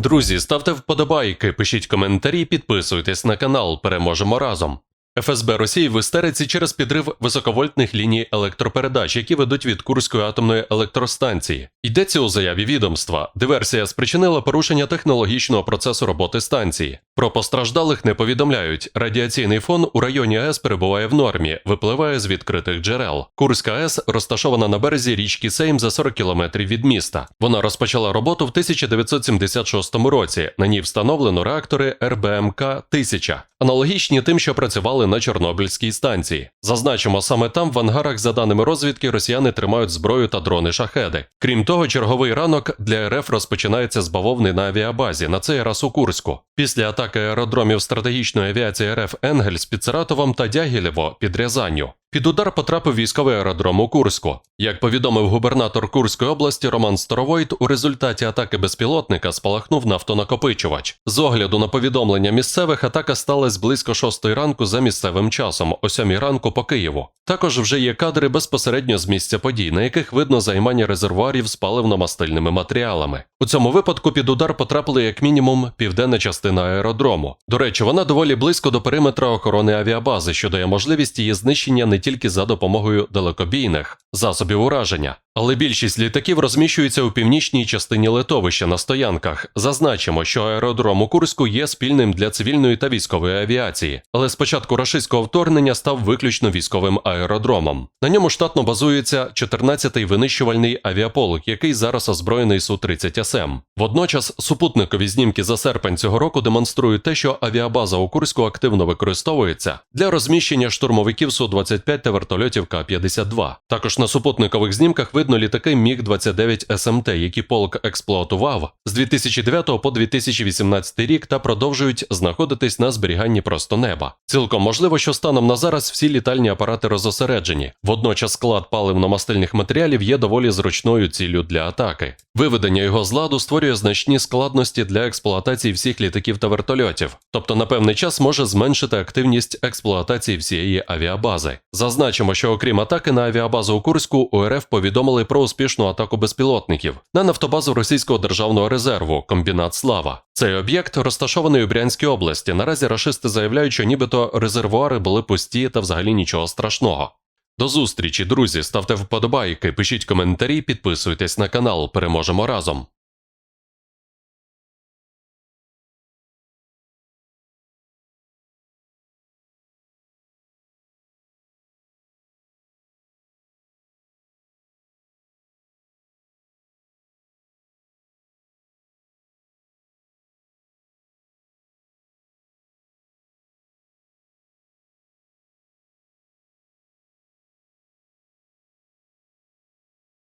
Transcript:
Друзі, ставте вподобайки, пишіть коментарі, підписуйтесь на канал. Переможемо разом. ФСБ Росії в істериці через підрив високовольтних ліній електропередач, які ведуть від Курської атомної електростанції. Йдеться у заяві відомства. Диверсія спричинила порушення технологічного процесу роботи станції. Про постраждалих не повідомляють. Радіаційний фон у районі АЕС перебуває в нормі, випливає з відкритих джерел. Курська АЕС розташована на березі річки Сейм за 40 кілометрів від міста. Вона розпочала роботу в 1976 році. На ній встановлено реактори РБМК 1000 аналогічні тим, що працювали на Чорнобильській станції. Зазначимо, саме там в ангарах, за даними розвідки, росіяни тримають зброю та дрони шахеди. Крім того, черговий ранок для РФ розпочинається з бавовни на авіабазі, на цей раз у Курську. Після атаки аеродромів стратегічної авіації РФ Енгельс під Саратовом та Дягілєво під Рязанню. Під удар потрапив військовий аеродром у Курську. Як повідомив губернатор Курської області Роман Старовойт, у результаті атаки безпілотника спалахнув нафтонакопичувач. З огляду на повідомлення місцевих, атака сталася близько 6 ранку за місцевим часом, о 7 ранку по Києву. Також вже є кадри безпосередньо з місця подій, на яких видно займання резервуарів з паливно-мастильними матеріалами. У цьому випадку під удар потрапили як мінімум південна частина аеродрому. До речі, вона доволі близько до периметра охорони авіабази, що дає можливість її знищення не тільки за допомогою далекобійних засобів ураження. Але більшість літаків розміщується у північній частині литовища на стоянках. Зазначимо, що аеродром у Курську є спільним для цивільної та військової авіації, але з початку рашистського вторгнення став виключно військовим аеродромом. На ньому штатно базується 14-й винищувальний авіаполк, який зараз озброєний Су-30 СМ. Водночас супутникові знімки за серпень цього року демонструють те, що авіабаза у Курську активно використовується для розміщення штурмовиків Су-25 та вертольотів К-52. Також на супутникових знімках видно літаки Міг-29 СМТ, які полк експлуатував з 2009 по 2018 рік та продовжують знаходитись на зберіганні просто неба. Цілком можливо, що станом на зараз всі літальні апарати розосереджені. Водночас склад паливно-мастильних матеріалів є доволі зручною ціллю для атаки. Виведення його з ладу створює значні складності для експлуатації всіх літаків та вертольотів, тобто на певний час може зменшити активність експлуатації всієї авіабази. Зазначимо, що окрім атаки на авіабазу у Курську, у РФ повідомили про успішну атаку безпілотників на нафтобазу російського державного резерву комбінат Слава. Цей об'єкт розташований у Брянській області. Наразі рашисти заявляють, що нібито резервуари були пусті та взагалі нічого страшного. До зустрічі, друзі. Ставте вподобайки, пишіть коментарі, підписуйтесь на канал. Переможемо разом.